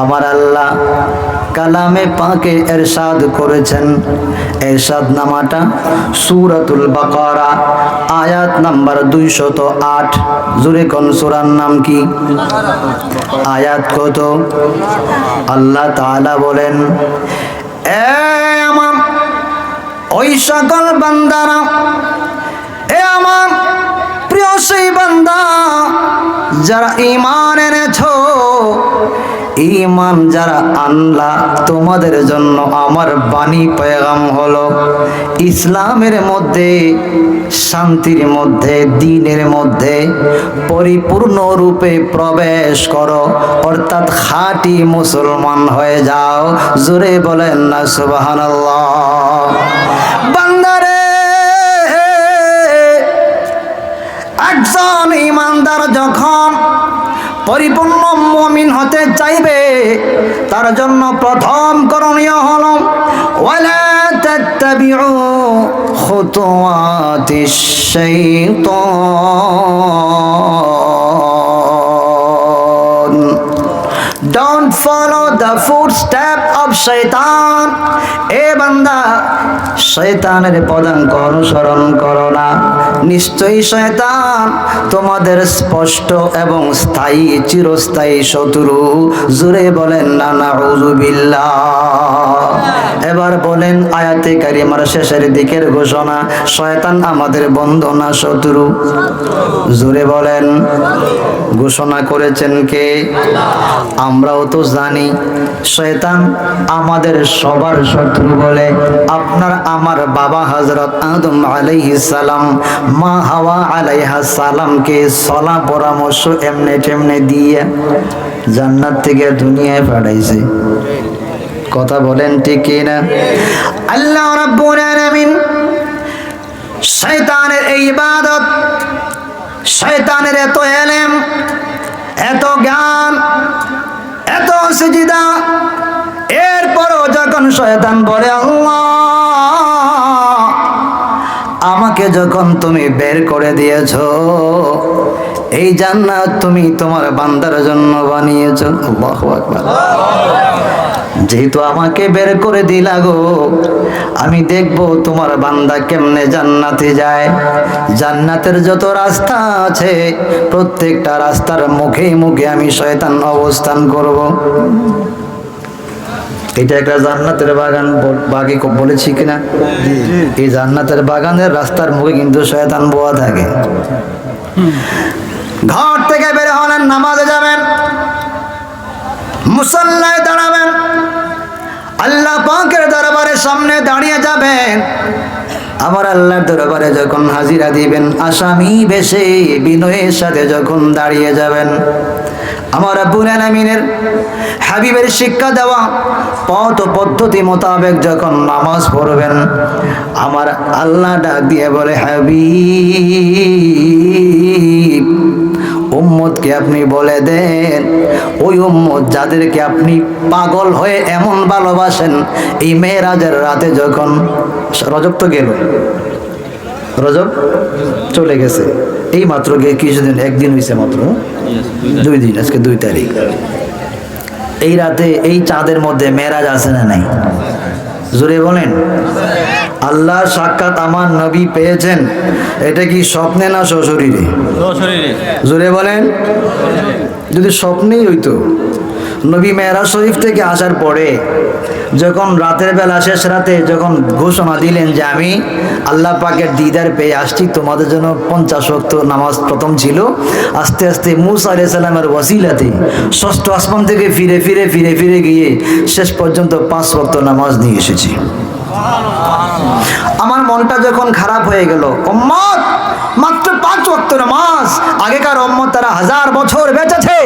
আমার আল্লাহ কালামে পাকে এরশাদ করেছেন। এরশাদ নামাটা সুরাতুল বাকারা, আয়াত নাম্বার দুইশত আট। জুরে কোন সুরার নাম কি? আয়াত কত? আল্লাহ তাআলা বলেন, এ আমার ওই সকল বান্দারা, এ আমার প্রিয় সেই বান্দা যারা ইমান এনেছো ইমান যারা আনলা, তোমাদের জন্য আমার বাণী পেগাম হলো ইসলামের মধ্যে, শান্তির মধ্যে, দিনের মধ্যে পরিপূর্ণ রূপে প্রবেশ করো। অর্থাৎ খাঁটি মুসলমান হয়ে যাও। জোরে বলেন না, সুবহানাল্লাহ। একজন ইমানদার যখন পরিপূর্ণ মমিন হতে চাইবে। তার জন্য প্রথম করণীয় হল ওয়ালা খুতুওয়াতিশ শাইতান Don't follow the footstep of shaitan. এ বান্দা, শয়তানের পদাঙ্ক অনুসরণ করো না। নিশ্চয়ই শয়তান তোমাদের স্পষ্ট এবং স্থায়ী, চিরস্থায়ী শত্রু। জুড়ে বলেন, না নাউজুবিল্লাহ এবার বলেন আয়াতে কারিমার শেষের দিকের ঘোষণা, শয়তান আমাদের বন্ধু না শত্রু। জুড়ে বলেন, ঘোষণা করেছেন কে? আমরাও তো জানি, শয়তান আমাদের সবার শত্রু বলে। আপনার আমার বাবা হজরত আদম আলাইহিস সালাম, মা হাওয়া আলাইহা সালামকে সলা পরামর্শ এমনে টেমনে দিয়ে জান্নাত থেকে দুনিয়ায় পাঠাইছে। কথা বলেন ঠিক না আল্লাহ রাব্বুল আলামিন শয়তানের এই ইবাদত, শয়তানের এত এলেম, এত জ্ঞান, এত সিজিদা, এরপরও যখন শয়তান বলে, আল্লাহ, আমাকে যখন তুমি বের করে দিয়েছ, এই জান্নাত তুমি তোমার বান্দার জন্য বানিয়েছ। আল্লাহু আকবার। যেহেতু আমাকে বের করে দিলা গো আমি দেখব তোমার বান্দা কেমনে জান্নাতে যায়। জান্নাতের যত রাস্তা আছে প্রত্যেকটা রাস্তার মুখে মুখে আমি শয়তান অবস্থান করব। এটা একটা জান্নাতের বাগান বাগে বলেছি কিনা? এই জান্নাতের বাগানের রাস্তার মুখে কিন্তু শয়তান বোয়া থাকে। ঘর থেকে বের হলেন নামাজে যাবেন মুসল্লায় দাঁড়াবেন আল্লাহ পাকের দরবারের সামনে দাঁড়িয়ে যাবেন। আমার আল্লাহর দরবারে যখন হাজিরা দিবেন, আসামি বেশে বিনয়ের সাথে যখন দাঁড়িয়ে যাবেন। আমার আব্বুল আলামিনের হাবিবের শিক্ষা দেওয়া পথ পদ্ধতি মোতাবেক যখন নামাজ পড়বেন, আমার আল্লাহ ডাক দিয়ে বলে, হাবিব উম্মতকে আপনি বলে দেন, ওই উম্মত যাদেরকে আপনি পাগল হয়ে এমন ভালোবাসেন, এই মেয়েরাজের রাতে যখন রজব তো গেল, রজব চলে গেছে। এই মাত্র গিয়ে কিছুদিন, একদিন হয়েছে মাত্র, দুই দিন, আজকে দুই তারিখ। এই রাতে এই চাঁদের মধ্যে মেয়েরাজ আছে না নাই? জোরে বলেন। আল্লাহ সাক্ষাৎ আমার নবী পেয়েছেন। এটা কি স্বপ্নে না সশরীরে? জোরে বলেন। যদি স্বপ্নেই হইতো নবী মেহরাজ শরীফ থেকে আসার পরে যখন রাতের বেলা শেষ রাতে যখন ঘোষণা দিলেন যে আমি আল্লাহ পাকের দিদার পেয়ে আসছি তোমাদের জন্য পঞ্চাশ ওয়াক্ত নামাজ প্রথম ছিল আস্তে আস্তে মুসা আলিয়া সাল্লামের ওয়াসিলাতে ষষ্ঠ আসমান থেকে ফিরে ফিরে ফিরে ফিরে গিয়ে শেষ পর্যন্ত পাঁচ ওয়াক্ত নামাজ নিয়ে এসেছি। আমার মনটা যখন খারাপ হয়ে গেল মাত্র পাঁচ ওয়াক্ত নামাজ। আগেকার উম্মত তারা হাজার বছর বেঁচেছে,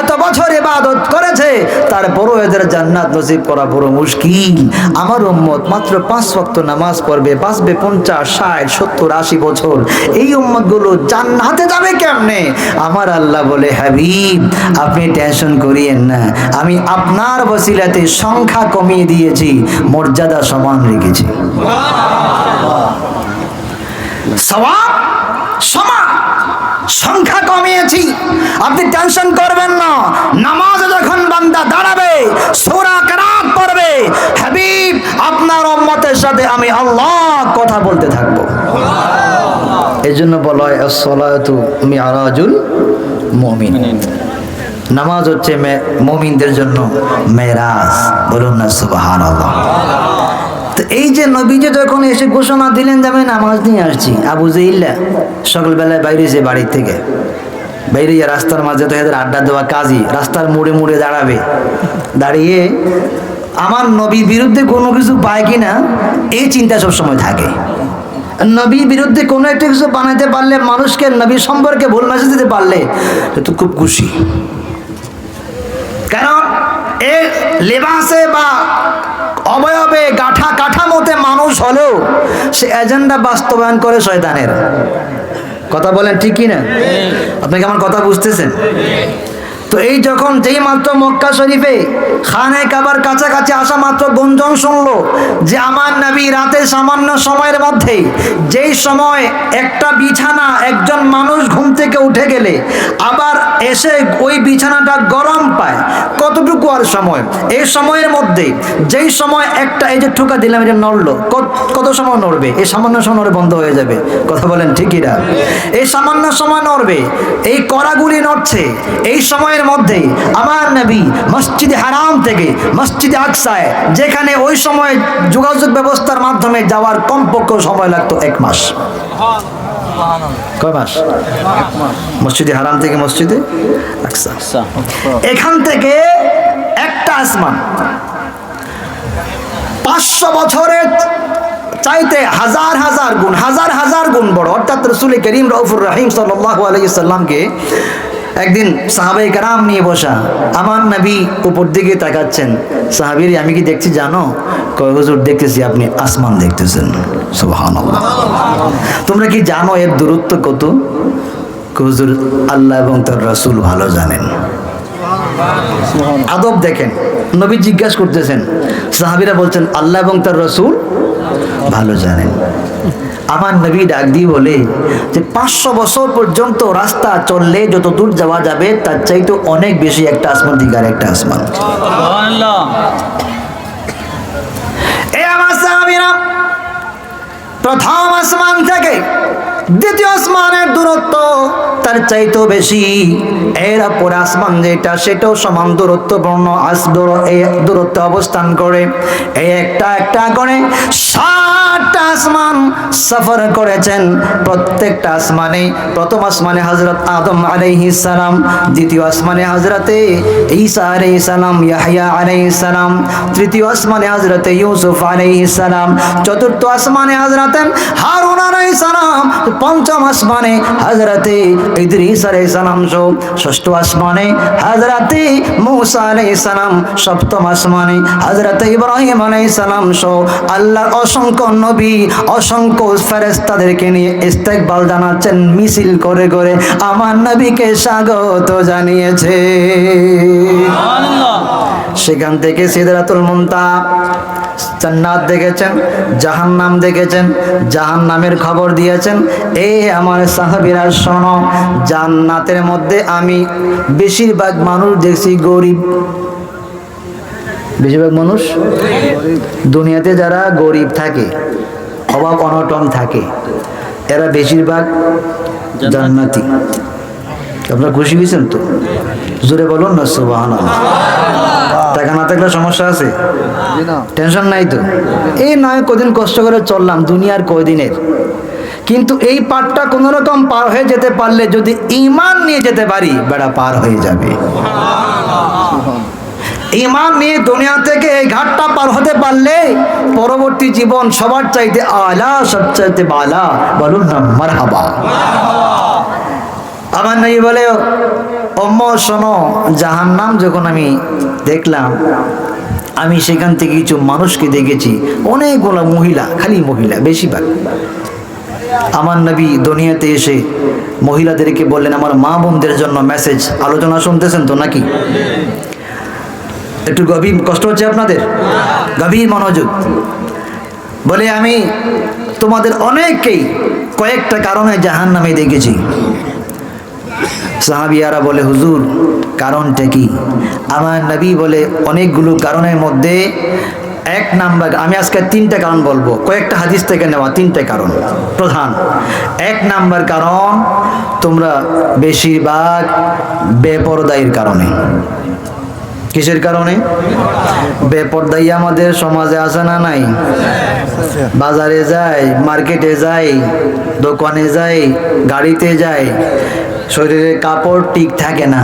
এত বছর ইবাদত করেছে তারপরও এদের জান্নাত নসিব করা বড় মুশকিল। আমার উম্মত মাত্র পাঁচ ওয়াক্ত নামাজ পড়বে, বাঁচবে পঞ্চাশ, ষাট, সত্তর, আশি বছর। এই উম্মতগুলো জান্নাতে যাবে কেমনে? আমার আল্লাহ বলে, হাবিব, আপনি টেনশন করিয়েন না। আমি আপনার বসিলাতে সংখ্যা কমিয়ে দিয়েছি, মর্যাদা সমান রেখেছি। সওয়াব? সমান সংখ্যা কমিয়েছি। আপনি টেনশন করবেন না। নামাজে যখন বান্দা দাঁড়াবে, সোরা কেরাত পড়বে, হাবিব, আপনার উম্মতের সাথে আমি আল্লাহ কথা বলতে থাকব। এই জন্য বলা হয়, আসসালাতু মিআরাজুল মুমিন নামাজ হচ্ছে মুমিনদের জন্য মেরাজ বলুন না, সুবহানাল্লাহ। তো এই যে নবীজি যখন এসে ঘোষণা দিলেন যে আমি নামাজ নিয়ে আসছি, আবু জেইল্লা সকালবেলায় বাইরে যে বাড়ির থেকে, বাইরে রাস্তার মাঝে তো এদের আড্ডা দেওয়া কাজই, রাস্তার মোড়ে মোড়ে দাঁড়াবে, দাঁড়িয়ে আমার নবীর বিরুদ্ধে কোনো কিছু পায় কিনা, এই চিন্তা সবসময় থাকে। নবীর বিরুদ্ধে কোনো একটা কিছু বানাতে পারলে মানুষকে নবী সম্পর্কে ভুল মেসেজ দিতে পারলে তো খুব খুশি। কারণ এ লেবাসে বা অবয়বে গাঠা কাঠামোতে মানুষ হলেও সে এজেন্ডা বাস্তবায়ন করে শয়তানের। কথা বলেন ঠিক কি না আপনি কি আমার কথা বুঝতেছেন? তো এই যখন যেই মাত্র মক্কা শরীফে খানে কাবার কাছাকাছি আসা মাত্র গুঞ্জন শুনলো যে আমার নবী রাতে সামান্য সময়ের মধ্যেই, যেই সময় একটা বিছানা একজন মানুষ ঘুম থেকে উঠে গেলে, আবার এসে ওই বিছানাটা গরম পায়, কতটুকু আর সময়? এই সময়ের মধ্যে যেই সময় একটা এই যে ঠুকা দিলাম এটা নড়লো, কত- কত সময় নড়বে? এই সামান্য সময় নড়ে বন্ধ হয়ে যাবে, কথা বলেন ঠিকই না এই সামান্য সময় নড়বে, এই কড়াগুলি নড়ছে, এই সময়ের মধ্যে আমার নবী মসজিদে হারাম থেকে মসজিদে আকসায় যেখানে ওই সময় যোগাযোগ ব্যবস্থার মাধ্যমে যাওয়ার কমপক্ষ সময় লাগতো এক মাস। কয় মাস? মসজিদে হারাম থেকে মসজিদে আকসা। এখান থেকে একটা আসমান। পাঁচশো বছরের চাইতে হাজার হাজার গুণ হাজার হাজার গুণ বড়। অর্থাৎ রসুল করিম রহিম সাল্লাহ একদিন সাহাবাই কারাম নিয়ে বসা আমার নবী উপর দিকে তাকাচ্ছেন। সাহাবির আমি কি দেখছি জানো? কয় হুজুর দেখতেছি আপনি আসমান দেখতেছেন। সুবহানাল্লাহ। তোমরা কি জানো এর দূরত্ব কত? কয় হুজুর আল্লাহ এবং তার রসুল ভালো জানেন। আদব দেখেন। নবী জিজ্ঞাসা করতেছেন সাহাবিরা বলছেন আল্লাহ এবং তার রসুল ভালো জানেন। আমার নবী ডাক দিয়ে বলে যে পাঁচশো বছর পর্যন্ত রাস্তা চললে যত দূর যাওয়া যাবে তার চাইতে অনেক বেশি একটা আসমান দিকে আর একটা আসমান এ আমার সাহাবিরা প্রথম আসমান থেকে দ্বিতীয় আসমানের দূরত্ব তার চাইতেও বেশি। এর অপর আসমান যেটা, সেটাও সমান দূরত্বপূর্ণ। আস দূর- এই দূরত্বে অবস্থান করে, এই একটা একটা করে ষাটটা আসমান সফর করেছেন প্রত্যেকটা আসমানে। প্রথম আসমানে হজরত আদম আলাইহিস সালাম, দ্বিতীয় আসমানে হজরতে ঈসা আলাইহিস সালাম, ইয়াহইয়া আলাইহিস সালাম, তৃতীয় আসমানে হজরতে ইউসুফ আলাইহিস সালাম, চতুর্থ আসমানে হজরতে হারুন আলাইহিস সালাম পঞ্চম আসমানে হজরতে ইদ্রিস আলাইহিস সালাম সহ ষষ্ঠ আসমানে হজরতে মুসা আলাইহিস সালাম সপ্তম আসমানে হজরতে ইব্রাহিম আলাইহিস সালাম সহ আল্লাহর অসংখ্য নবী অসংখ্য ফেরেশতাদেরকে নিয়ে ইস্তেকবাল জানাচ্ছেন মিছিল করে করে আমার নবীকে স্বাগত জানিয়েছে। সেখান থেকে সিদরাতুল মুনতা জান্নাত দেখেছেন, জাহান্নাম দেখেছেন, জাহান্নামের খবর দিয়েছেন। এই আমার সাহাবীরা, শোনো, জান্নাতের মধ্যে আমি বেশিরভাগ মানুষ দেখছি গরিব। বেশিরভাগ মানুষ দুনিয়াতে যারা গরিব থাকে, অভাব অনটন থাকে, এরা বেশিরভাগ জান্নাতি। আপনারা খুশি হয়েছেন তো? জোরে বলুন না সুবাহ টাকা না থাকলে সমস্যা আছে? টেনশন নাই তো। এই নয় কদিন কষ্ট করে চললাম, দুনিয়ার কয়দিনের। কিন্তু এই পারটা কোনো রকম পার হয়ে যেতে পারলে যদি ইমান নিয়ে যেতে পারি, বেড়া পার হয়ে যাবে। ইমান নিয়ে দুনিয়া থেকে এই ঘাটটা পার হতে পারলে পরবর্তী জীবন সবার চাইতে আলা সব চাইতে বালা। বলুন না, মারহাবা। আমার নবী বলে অম্ম শোনো, জাহান্নাম যখন আমি দেখলাম, আমি সেখান থেকে কিছু মানুষকে দেখেছি, অনেকগুলো মহিলা, খালি মহিলা, বেশিরভাগ। আমার নবী দুনিয়াতে এসে মহিলাদেরকে বললেন, আমার মা বোনদের জন্য মেসেজ আলোচনা শুনতেছেন তো নাকি? একটু গভীর, কষ্ট হচ্ছে আপনাদের? গভীর মনোযোগ। বলে, আমি তোমাদের অনেককেই কয়েকটা কারণে জাহান নামে দেখেছি। সাহাবিয়ারা বলে, হুজুর, কারণটা কি? আমার নবী বলে, অনেকগুলো কারণের মধ্যে এক নাম্বার, আমি আজকে তিনটা কারণ বলব। কয়েকটা হাদিস থেকে নেওয়া, তিনটে কারণ। প্রধান, এক নাম্বার কারণ তোমরা বেশিরভাগ বেপরদাইয়ের কারণে। কিসের কারণে? বেপরদাই আমাদের সমাজে আছে না নাই? বাজারে যায়, মার্কেটে যায়, দোকানে যায়, গাড়িতে যায় শরীরের কাপড় ঠিক থাকে না।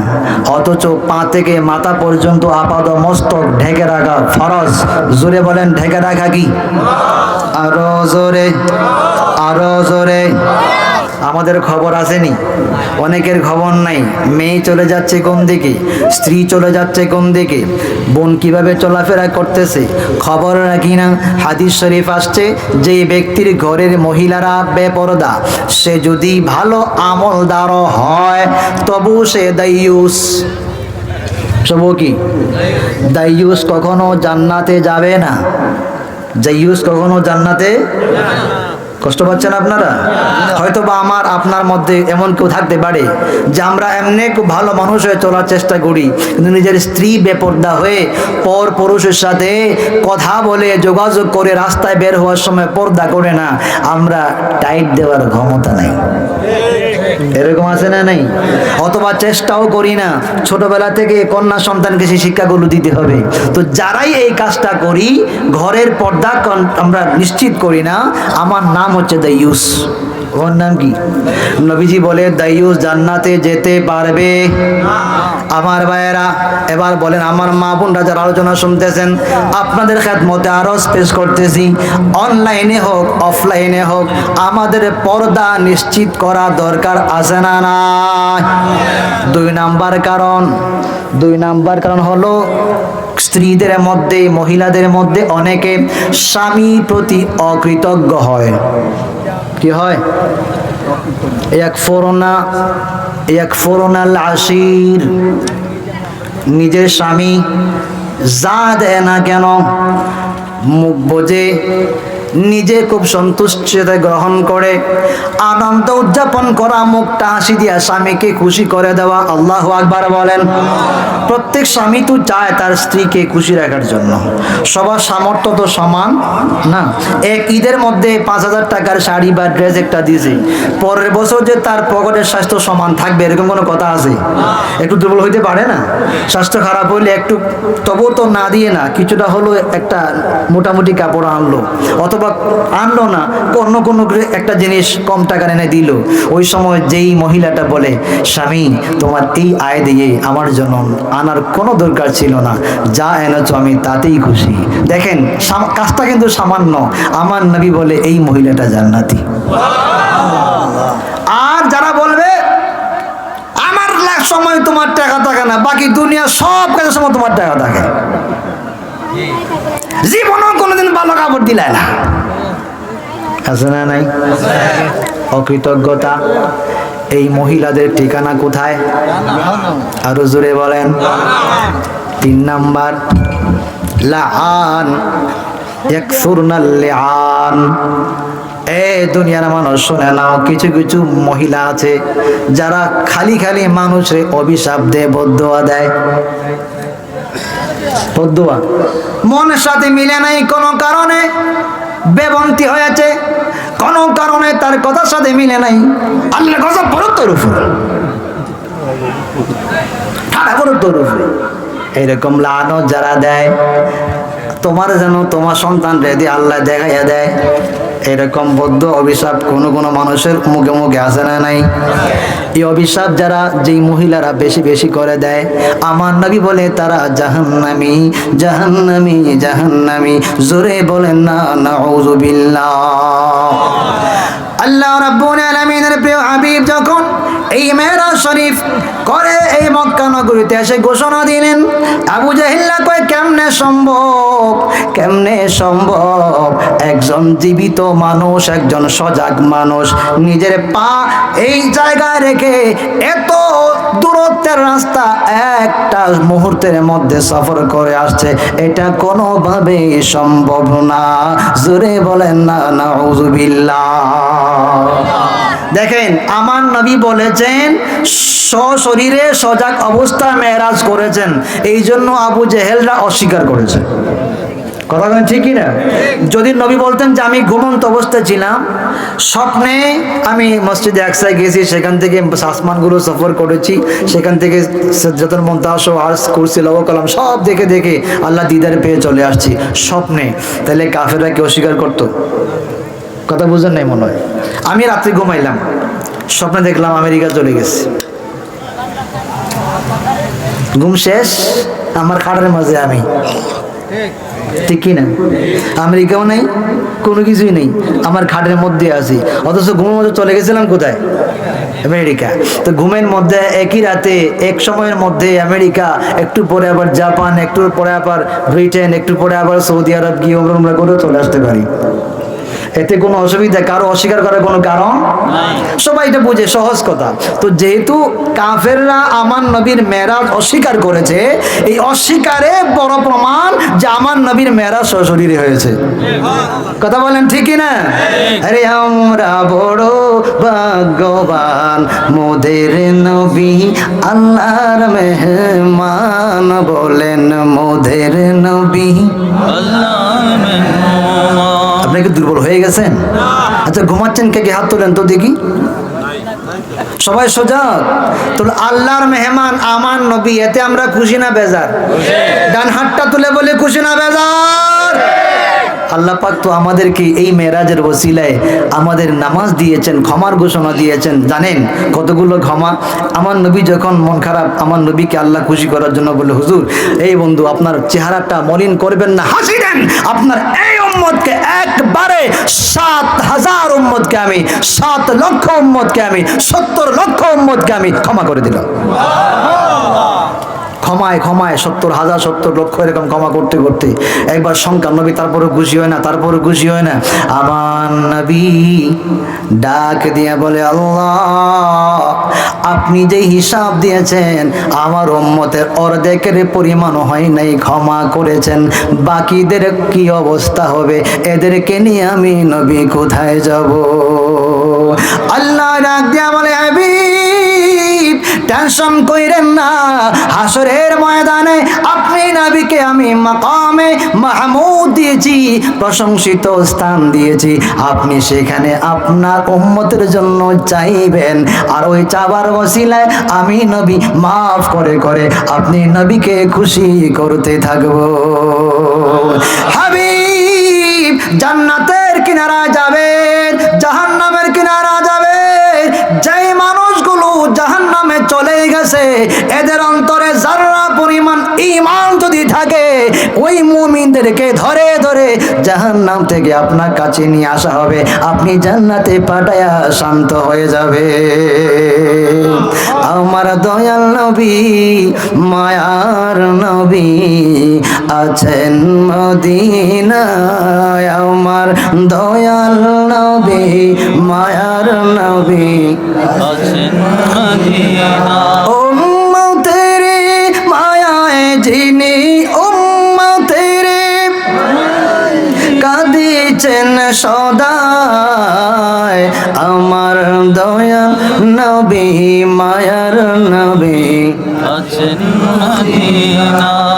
অথচ পা থেকে মাথা পর্যন্ত আপাদ মস্তক ঢেকে রাখা ফরজ। জোরে বলেন, ঢেকে রাখা কি? আরও জোরে আরও জোরে। আমাদের খবর আসেনি। অনেকের খবর নাই। মেয়ে চলে যাচ্ছে কোন দিকে? স্ত্রী চলে যাচ্ছে কোন দিকে? বোন কীভাবে চলাফেরা করতেছে? খবর রাখি না। হাদিস শরীফ আসছে যে ব্যক্তির ঘরের মহিলারা বেপরদা। সে যদি ভালো আমলদারও হয়, তবু সে দাইয়ুস সবু কি? দাইয়ুস কখনো জান্নাতে যাবে না। জাইয়ুস কখনো জান্নাতে কষ্ট পাচ্ছেন আপনারা? হয়তো বা আমার, আপনার মধ্যে এমন কেউ থাকতে পারে যে আমরা এমনি খুব ভালো মানুষ হয়ে চলার চেষ্টা করি, কিন্তু নিজের স্ত্রী বেপর্দা হয়ে পর পুরুষের সাথে কথা বলে, যোগাযোগ করে রাস্তায় বের হওয়ার সময় পর্দা করে না, আমরা টাইট দেওয়ার ক্ষমতা নাই। এরকম আছে না নাই? অথবা চেষ্টাও করি না, ছোটবেলা থেকে কন্যা সন্তানকে সেই শিক্ষাগুলো দিতে হবে। তো যারাই এই কাজটা করি, ঘরের পর্দা আমরা নিশ্চিত করি না, আমার নাম হচ্ছে দাইয়ুস। ওর নাম কি? নবীজি বলে, দাইয়ুস জান্নাতে যেতে পারবে। আমার ভাইয়েরা, এবার বলেন, আমার মা বোন রাজার আলোচনা শুনতেছেন, আপনাদের খেদমতে আরও স্পেস করতেছি। অনলাইনে হোক অফলাইনে হোক, আমাদের পর্দা নিশ্চিত করা দরকার আছে না না দুই নাম্বার কারণ, দুই নাম্বার কারণ হলো স্ত্রীদের মধ্যে, মহিলাদের মধ্যে অনেকে স্বামী প্রতি অকৃতজ্ঞ হয়। কি হয়? এক ফোরনা এক ফোরনাল আশির। নিজের স্বামী যা দেয় না কেন, মুখ বোঝে নিজে খুব সন্তুষ্টতা গ্রহণ করে, আনন্দ উদযাপন করা, মুখটা হাসি দিয়া স্বামীকে খুশি করে দেওয়া, আল্লাহ আকবার বলেন। প্রত্যেক স্বামী তো চায় তার স্ত্রীকে খুশি রাখার জন্য। সবার সামর্থ্য তো সমান, না? এক ঈদের মধ্যে পাঁচ হাজার টাকার শাড়ি বা ড্রেস একটা দিয়েছে। পরের বছর যে তার পকেটের স্বাস্থ্য সমান থাকবে, এরকম কোনো কথা আছে? একটু দুর্বল হইতে পারে না? স্বাস্থ্য খারাপ হইলে একটু তবুও তো না দিয়ে না, কিছুটা হলো একটা মোটামুটি কাপড় আনলো। অথবা আনলো না অন্য কোনো একটা জিনিস কম টাকা এনে দিল। ওই সময় যেই মহিলাটা বলে, স্বামী, তোমার এই আয় দিয়ে আমার জন্য আনার কোনো দরকার ছিল না। যা এনেছো আমি তাতেই খুশি। দেখেন কাজটা কিন্তু সামান্য। আমার নবী বলে, এই মহিলাটা জান্নাতি। আর যারা বলবে, আমার লাখ সময় তোমার টাকা থাকে না, বাকি দুনিয়া সব কাজের সময় তোমার টাকা থাকে। জীবনও কোনোদিন ভালো কাপড় দিলায় না। আছে না নাই? অকৃতজ্ঞতা। এই মহিলাদের ঠিকানা কোথায়? আরও জোরে বলেন। তিন নাম্বার। ইয়াকফুরনাল লিআন এ দুনিয়ার মানুষ, শুনে নাও, কিছু কিছু মহিলা আছে, যারা খালি খালি মানুষের অভিশাপ দেয় বদুয়া দেয়। বদুয়া? মনের সাথে মিলে নাই কোনো কারণে? বেবন্তি হয়েছে। কোনো কারণে তার কথার সাথে মিলে নাই। আল্লাহ বড় তোর উপর। ঠাড়া উপরে। এইরকম লানো যারা দেয়, তোমার যেন তোমার সন্তান রেদি আল্লাহ দেখাইয়া দেয় এরকম বদ্ধ অভিশাপ কোনো কোনো মানুষের মুখে মুখে আসে না নাই। এই অভিশাপ যারা যেই মহিলারা বেশি বেশি করে দেয়, আমার নবী বলে তারা জাহান্নামি জাহান্নামি জাহান্নামি। জোরে বলেন না, নাউজুবিল্লাহ। আল্লাহ রাব্বুল আলামিনের প্রিয় হাবিব যখন এই মেহরাজ শরীফ করে এই মক্কা নগরীতে এসে ঘোষণা দিলেন, আবু জাহিল্লা কয়, কেমনে সম্ভব? কেমনে সম্ভব? একজন জীবিত মানুষ, একজন সজাগ মানুষ, নিজের পা এই জায়গায় রেখে এত দূরত্বের রাস্তা একটা মুহূর্তের মধ্যে সফর করে আসছে। এটা কোনোভাবে সম্ভব না। জোরে বলেন না, নাউজুবিল্লাহ। দেখেন, আমার নবী বলেছেন, সশরীরে সজাগ অবস্থায় মেয়েরাজ করেছেন। এই জন্য আবু জেহেলরা অস্বীকার করেছে। কথা বলেন ঠিকই না যদি নবী বলতেন যে আমি ঘুমন্ত অবস্থায় ছিলাম, স্বপ্নে আমি মসজিদে একসাথে গেছি, সেখান থেকে আসমানগুলো সফর করেছি, সেখান থেকে সজ্জাতুল মন্তাস আর্স, কুরসি লব কলাম সব দেখে দেখে আল্লাহ দিদার পেয়ে চলে আসছি, স্বপ্নে। তাহলে কাফেরা কি অস্বীকার করতো? কথা বুঝেন নাই মনে হয়। আমি রাত্রে ঘুমাইলাম, স্বপ্নে দেখলাম আমেরিকা চলে গেছে। ঘুম শেষ, আমার খাটের মাঝে আমি। ঠিক কি না? আমেরিকাও নেই, কোনো কিছুই নেই। আমার খাটের মধ্যে আছি। অথচ ঘুমের মধ্যে চলে গেছিলাম কোথায়? আমেরিকা। তো ঘুমের মধ্যে একই রাতে, এক সময়ের মধ্যে আমেরিকা, একটু পরে আবার জাপান, একটু পরে আবার ব্রিটেন, একটু পরে আবার সৌদি আরব গিয়ে আমরা করে চলে আসতে পারি। এতে কোনো অসুবিধা কারও অস্বীকার করার কোনো কারণ সবাই এটা বুঝে সহজ কথা। তো যেহেতু কাফেররা আমার নবীর মেরাজ অস্বীকার করেছে এই অস্বীকারে বড় প্রমাণ যে আমার নবীর মেরাজ সশরীরে হয়েছে। কথা বলেন ঠিকই না আরে আমরা বড় ভাগ্যবান মোদের নবী আল্লাহর মেহমান বলেন মোদের নবী আপনি কি দুর্বল হয়ে গেছেন? আচ্ছা ঘুমাচ্ছেন কে কে? হাত তোলেন তো দেখি। সবাই সজাগ তো আল্লাহর মেহমান আমার নবী, এতে আমরা খুশি না বেজার? ডান হাতটা তুলে বলে খুশি না বেজার? আল্লাহ পাক তো আমাদেরকে এই মেরাজের ওসিলায় আমাদের নামাজ দিয়েছেন, ক্ষমার ঘোষণা দিয়েছেন, জানেন কতগুলো ক্ষমা? আমার নবী যখন মন খারাপ, আমার নবীকে আল্লাহ খুশি করার জন্য বলে হুজুর, এই বন্ধু, আপনার চেহারাটা মলিন করবেন না, হাসি দেন। আপনার এই উম্মতকে একবারে সাত হাজার উম্মতকে আমি, সাত লক্ষ উম্মতকে আমি, সত্তর লক্ষ উম্মতকে আমি ক্ষমা করে দিলাম। ক্ষমায় ক্ষমায়, সত্তর হাজার, সত্তর লক্ষ এরকম ক্ষমা করতে করতে। একবার সংখ্যা নবী তারপরে খুশি হয় না, তারপরে খুশি হয় না। আমার নবী ডাক দিয়ে বলে, আল্লাহ, আপনি যে হিসাব দিয়েছেন, আমার উম্মতের অর্ধেকের পরিমাণ হয় নাই, ক্ষমা করেছেন। বাকিদের কি অবস্থা হবে? এদেরকে নিয়ে আমি নবী কোথায় যাব? আল্লাহ ডাক দিয়া টেনশন কইরেন না। হাসরের ময়দানে আপনি নবীকে আমি মাকামে মাহমুদ দিয়েছি, প্রশংসিত স্থান দিয়েছি। আপনি সেখানে আপনার উম্মতের জন্য চাইবেন। আর ওই চাবার বসিলায় আমি নবী মাফ করে করে আপনি নবীকে খুশি করতে থাকব। হাবিব, জান্নাতের কিনারা যাবেন জাহান্নামের কিনারা যাবেন যেই মানুষগুলো জাহান্নামে চলে গেছে। এদের অন্তরে যারা পরিমাণ ইমান যদি থাকে, ওই মুমিনদেরকে ধরে ধরে জাহান্নাম থেকে আপনার কাছে নিয়ে আসা হবে। আপনি জান্নাতে পাঠায়া শান্ত হয়ে যাবে। আমার দয়াল নবী, মায়ার নবী আছেন মদিনায়। আমার দয়াল নবী মায়ার নবী। উম্মতের মায়ায় যিনি উম্মতের কাঁদিছেন সদায় আমার দয়া নবী মায়ার নবী। আহা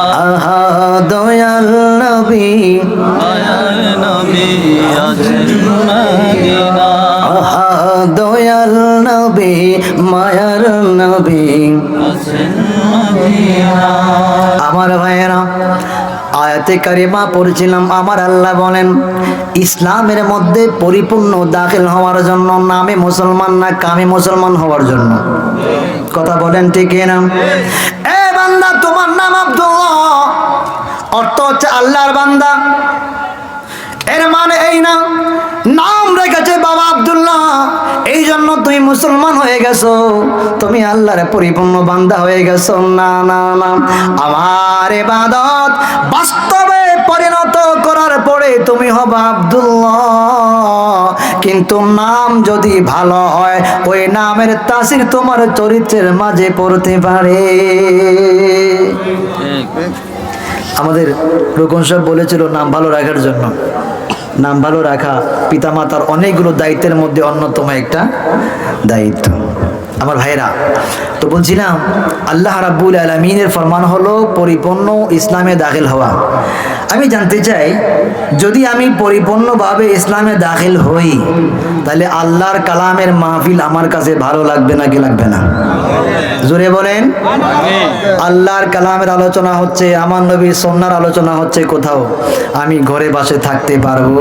নবী। আমার ভাইয়েরা আয়াতে কারিমা পড়ছিলাম আমার আল্লাহ বলেন ইসলামের মধ্যে পরিপূর্ণ দাখিল হওয়ার জন্য নামে মুসলমান না কামে মুসলমান হওয়ার জন্য। কথা বলেন ঠিক না এ বান্দা তোমার নাম আব্দুল্লাহ। অর্থ হচ্ছে আল্লাহর বান্দা। এর মানে এই না নাম রেখেছে বাবা জন্য তুমি মুসলমান হয়ে গেছো। তুমি আল্লাহর পরিপূর্ণ বান্দা হয়ে গেছো। না না না। আমার এবাদত বাস্তবে পরিণত করার পরে তুমি হবে আব্দুল্লাহ। কিন্তু নাম যদি ভালো হয় ওই নামের তাসির তোমার চরিত্রের মাঝে পড়তে পারে। আমাদের রোকন সাহেব বলেছিল নাম ভালো রাখার জন্য। নাম ভালো রাখা। পিতামাতার অনেকগুলো দায়িত্বের মধ্যে অন্যতম একটা দায়িত্ব। আমার ভাইরা তো বলছিলাম, আল্লাহ রাব্বুল আলমিনের ফরমান হলো পরিপূর্ণ ইসলামে দাখিল হওয়া। আমি জানতে চাই, যদি আমি পরিপূর্ণভাবে ইসলামে দাখিল হই, তাহলে আল্লাহর কালামের মাহফিল আমার কাছে ভালো লাগবে নাকি লাগবে না? জোরে বলেন। আল্লাহর কালামের আলোচনা হচ্ছে, আমার নবীর সন্ন্যার আলোচনা হচ্ছে কোথাও। আমি ঘরে বাসে থাকতে পারব।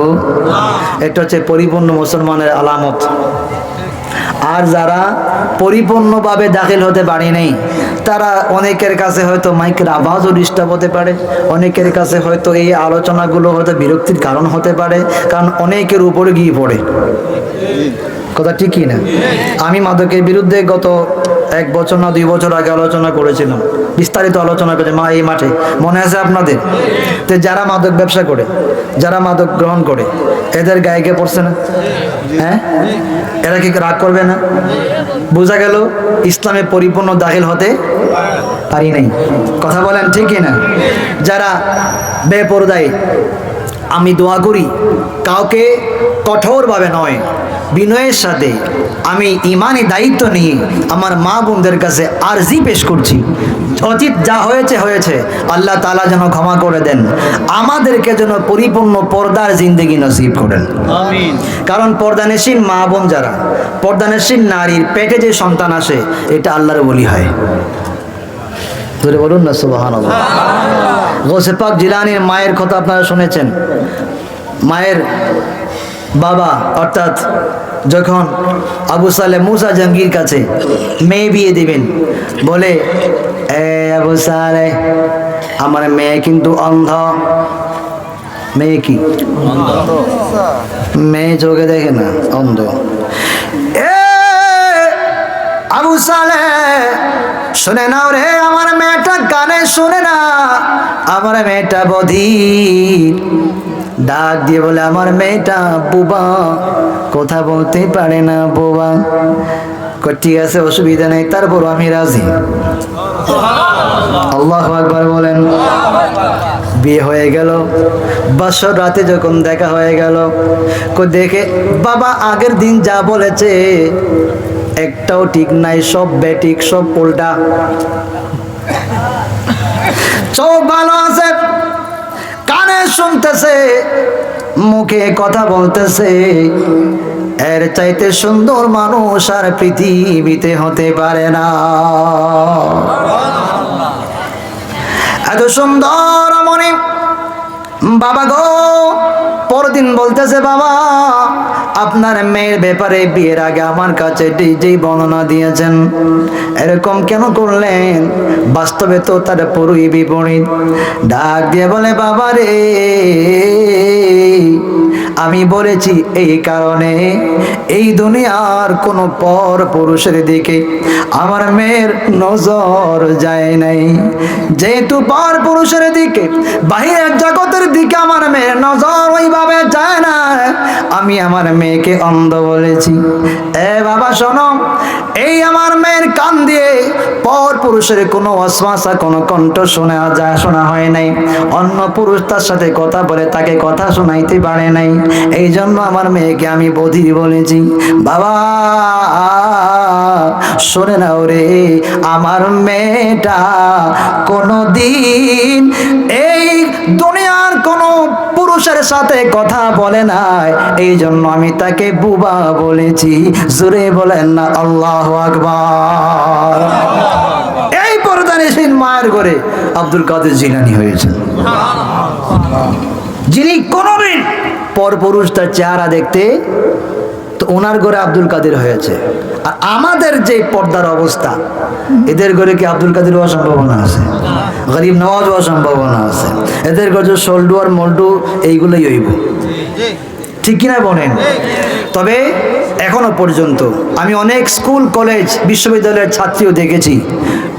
এটা হচ্ছে পরিপূর্ণ মুসলমানের আলামত। আর যারা পরিপূর্ণভাবে দাখিল হতে পারে নেই, তারা অনেকের কাছে হয়তো মাইকের আওয়াজও ডিস্টার্ব হতে পারে, অনেকের কাছে হয়তো এই আলোচনাগুলো হয়তো বিরক্তির কারণ হতে পারে, কারণ অনেকের উপরে গিয়ে পড়ে। কথা ঠিকই না? আমি মাদকের বিরুদ্ধে গত এক বছর না দুই বছর আগে আলোচনা করেছিলাম। বিস্তারিত আলোচনা করেছে মা এই মাঠে। মনে আছে আপনাদের? তো যারা মাদক ব্যবসা করে, যারা মাদক গ্রহণ করে, এদের গায়ে পড়ছে না? হ্যাঁ? এরা কি রাগ করবে না? বোঝা গেল, ইসলামে পরিপূর্ণ দাখিল হতে পারি নাই। কথা বলেন ঠিকই না যারা বেপরদায়, আমি দোয়া করি, কাউকে কঠোরভাবে নয়, বিনয়ের সাথে। আমি ইমানি দায়িত্ব নিয়ে আমার মা বোনদের কাছে আরজি পেশ করছি। অতীত যা হয়েছে হয়েছে। আল্লাহ তালা যেন ক্ষমা করে দেন। আমাদেরকে যেন পরিপূর্ণ পর্দার জিন্দগি নসিব করেন। কারণ পর্দানেশীন মা বোন যারা পর্দানেশীন নারীর পেটে যে সন্তান আসে এটা আল্লাহর বলি হয়। ধরে বলুন না সুবাহান গোসে পাক জিলানির মায়ের কথা আপনারা শুনেছেন। মায়ের বাবা অর্থাৎ যখন আবু সালে মুসা জাঙ্গির কাছে মেয়ে বিয়ে দিবেন বলে এ আবু সালে আমার মেয়ে কিন্তু অন্ধ। মেয়ে কি? মেয়ে চোখে দেখে না অন্ধ। এ আবু সালে শুনে নাও রে আমার মেয়েটা কানে শুনে না আমার মেয়েটা বধির। ডাক দিয়ে বলে, আমার মেয়েটা বুবা। কথা বলতেই পারে না বুবা। ঠিক আছে, অসুবিধা নেই তারপর আমি রাজি। আল্লাহ আকবার বলেন, বিয়ে হয়ে গেল। বছর রাতে যখন দেখা হয়ে গেল দেখে, বাবা আগের দিন যা বলেছে, একটাও ঠিক নাই, সব বেঠিক সব উল্টা। চোখ ভালো আছে? কানে শুনতেছে, মুখে কথা বলতেছে। এর চাইতে সুন্দর মানুষ আর পৃথিবীতে হতে পারে না। এত সুন্দর মনে। বাবা গো, পরদিন বলতেছে বাবা আপনার মেয়ের ব্যাপারে বিয়ের আগে আমার কাছে যেই বর্ণনা দিয়েছেন। এরকম কেন করলেন? বাস্তবে তো তার পুরুই বিপরীত। ডাক দিয়ে বলে বাবা রে আমি বলেছি এই কারণে এই দুনিয়ার কোনো পর পুরুষের দিকে আমার মেয়ের নজর যায় নাই। যেহেতু পর পুরুষের দিকে, বাহিরের জগতের দিকে আমার মেয়ের নজর ওইভাবে যায় না। আমি আমার মেয়েকে অন্ধ বলেছি। এ বাবা শোনো, এই আমার মেয়ের কান দিয়ে পর পুরুষের কোনো অশ্বাসা, কোনো কণ্ঠ শোনা যায়, শোনা হয় নাই। অন্য পুরুষ তার সাথে কথা বলে, তাকে কথা শোনাইতে পারে নাই। এই জন্য আমার মেয়েকে আমি বধির বলেছি, বাবা, শোনে নাও রে, আমার মেয়েটা কোনো দিন এই দুনিয়ার কোনো পুরুষের সাথে কথা বলে নাই। এই জন্য আমি তাকে বুবা বলেছি, জোরে বলেন না, আল্লাহ আকবার। এই পরদানেশীল মায়ের ঘরে আব্দুল কাদের জিলানি হয়েছে। যিনি কোনোদিন পরপুরুষ তার চেহারা দেখতে তো ওনার ঘরে আব্দুল কাদের হয়েছে। আর আমাদের যে পর্দার অবস্থা, এদের ঘরে কি আব্দুল কাদের হওয়ার সম্ভাবনা আছে? গরিব নওয়াজ হওয়ার সম্ভাবনা আছে। এদের ঘরে সোল্ডু আর মল্ডু, এইগুলোই হইব। ঠিক কিনা বলেন? তবে এখনও পর্যন্ত আমি অনেক স্কুল, কলেজ, বিশ্ববিদ্যালয়ের ছাত্রীও দেখেছি,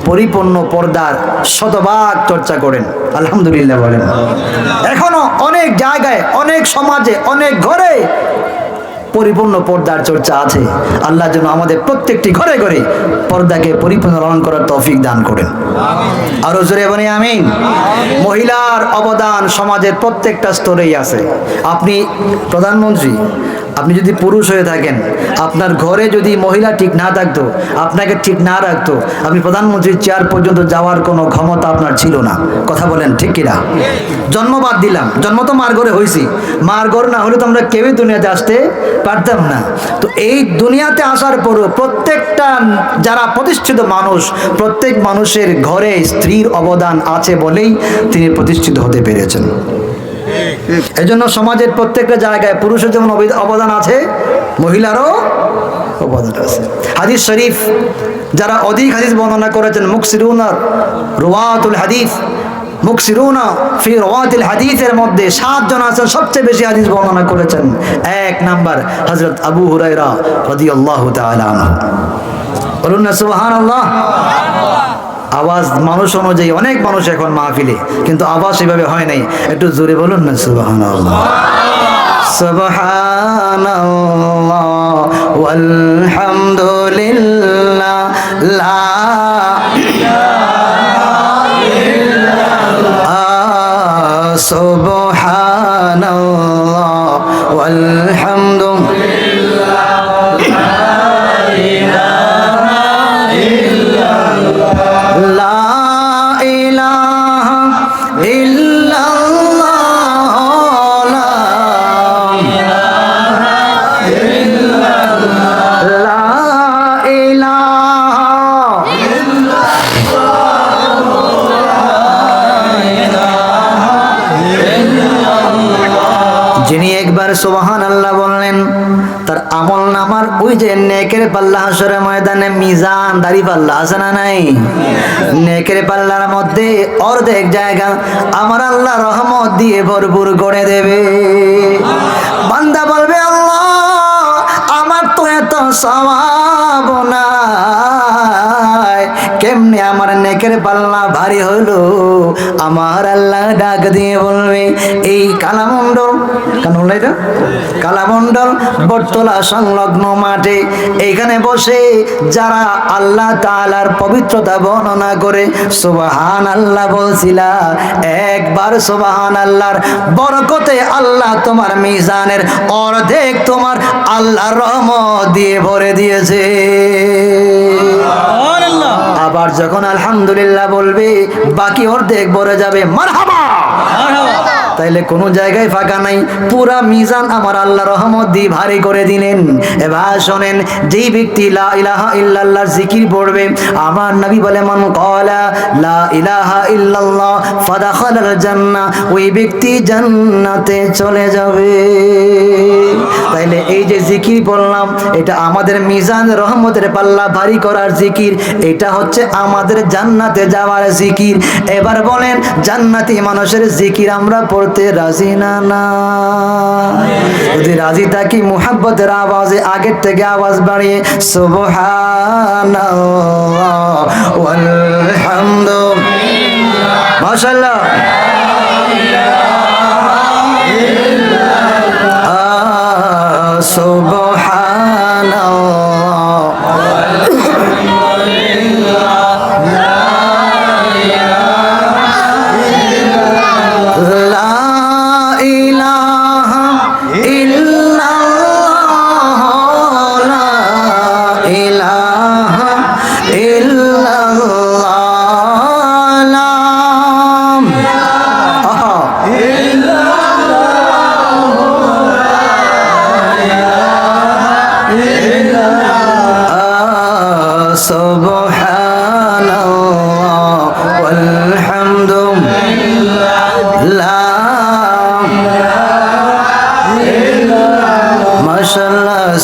পরিপূর্ণ পর্দার শতভাগ চর্চা করেন। আলহামদুলিল্লাহ বলেন। এখনও অনেক জায়গায়, অনেক সমাজে, অনেক ঘরে পরিপূর্ণ পর্দার চর্চা আছে। আল্লাহ যেন আমাদের প্রত্যেকটি ঘরে ঘরে পর্দাকে পরিপূর্ণ লালন করার তৌফিক দান করেন। আরও জোরে বনি আমিন। মহিলার অবদান সমাজের প্রত্যেকটা স্তরেই আছে। আপনি প্রধানমন্ত্রী আপনি যদি পুরুষ হয়ে থাকেন, আপনার ঘরে যদি মহিলা ঠিক না থাকতো, আপনাকে ঠিক না রাখতো, আপনি প্রধানমন্ত্রীর চেয়ার পর্যন্ত যাওয়ার কোনো ক্ষমতা আপনার ছিল না। কথা বলেন, ঠিক কিনা জন্মবাদ দিলাম। জন্ম তো মার ঘরে হয়েছি মার ঘর না হলে তো আমরা কেউই দুনিয়াতে আসতে পারতাম না। তো এই দুনিয়াতে আসার পরও প্রত্যেকটা যারা প্রতিষ্ঠিত মানুষ, প্রত্যেক মানুষের ঘরে স্ত্রীর অবদান আছে বলেই তিনি প্রতিষ্ঠিত হতে পেরেছেন। এজন্য সমাজের প্রত্যেকটা জায়গায় পুরুষের যেমন অবদান আছে, মহিলারও অবদান আছে। হাদিস শরীফ, যারা অধিক হাদিস বর্ণনা করেছেন মুকসিরুনার রুয়াতুল হাদিস মুকসিরুনা ফি রওয়াতিল হাদিসের মধ্যে সাতজন আছেন, সবচেয়ে বেশি হাদিস বর্ণনা করেছেন। এক নাম্বার হযরত আবু হুরায়রা রাদিয়াল্লাহু তাআলা আনহু। বলুন না, সুবহানাল্লাহ। আওয়াজ মানুষ অনুযায়ী অনেক মানুষ এখন মাহফিলে, কিন্তু আওয়াজ সেভাবে হয় নাই। একটু জোরে বলুন না, সুবহানাল্লাহ। সুবহানাল্লাহ, ওয়ালহামদুলিল্লাহ। লা আ, সুবহানাল্লাহ ওয়ালহামদুলিল্লাহ পাল্লা হাসরের ময়দানে মিজান দাড়ি পাল্লা, আছে না নাই? নেকের পাল্লার মধ্যে অর্ধেক জায়গা আমার আল্লাহ রহমত দিয়ে ভরপুর করে দেবে। বান্দা বলবে, আল্লাহ, আমার তো এত স্বভাব নাই কেমনে আমার নেকের পাল্লা ভারী হলো? আমার আল্লাহ ডাক দিয়ে বলবে, এই কালামণ্ডল কেন এটা কালামণ্ডল বটতলা সংলগ্ন মাঠে, এইখানে বসে যারা আল্লাহ তালার পবিত্রতা বর্ণনা করে সুবহান আল্লাহ বলছিলা, একবার সুবহান আল্লাহর বরকতে আল্লাহ তোমার মিজানের অর্ধেক তোমার আল্লাহ রহমত দিয়ে ভরে দিয়েছে। আবার যখন আলহামদুলিল্লাহ বলবে বাকি অর্ধেক ভরে যাবে। মারহাবা! তাইলে কোনো জায়গায় ফাঁকা নাই। পুরা মিজান আমার আল্লাহ রহমত দিয়ে ভারী করে দিলেন। এবার শোনেন, যেই ব্যক্তি লা ইলাহা জিকির পড়বে, আমার নবী বলে, মান কলা লা ইলাহা ইল্লাল্লাহ, ফাদাখালাল জান্নাহ ওই ব্যক্তি জান্নাতে চলে যাবে। তাইলে এই যে জিকির বললাম এটা আমাদের মিজান রহমতের পাল্লা ভারী করার জিকির, এটা হচ্ছে আমাদের জান্নাতে যাওয়ার জিকির। এবার বলেন, জান্নাতি মানুষের জিকির আমরা পড়তে রাজি না না। যদি রাজি থাকি মোহাব্বতের আওয়াজে, আগের থেকে আওয়াজ বাড়িয়ে, সুবহানাল্লাহ ওয়ালহামদুলিল্লাহ মাশাআল্লাহ।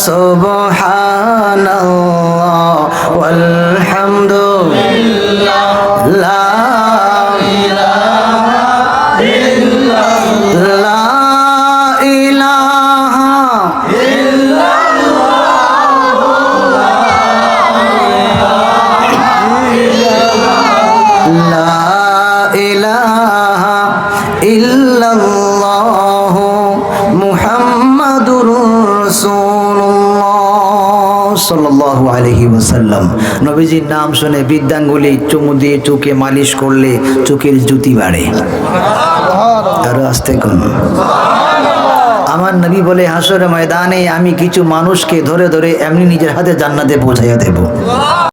سبحان الله والحمد لله لا إله إلا الله إلا الله محمد رسول সাল্লাল্লাহু ওসাল্লাম নবীজির নাম শুনে বৃদ্ধাঙ্গুলি চুমু দিয়ে চোখে মালিশ করলে চোখের জুতি বাড়ে। আরও আসতে কোন আমার নবী বলে হাসর ময়দানে আমি কিছু মানুষকে ধরে ধরে এমনি নিজের হাতে জান্নাতে পৌঁছাইয়া দেব।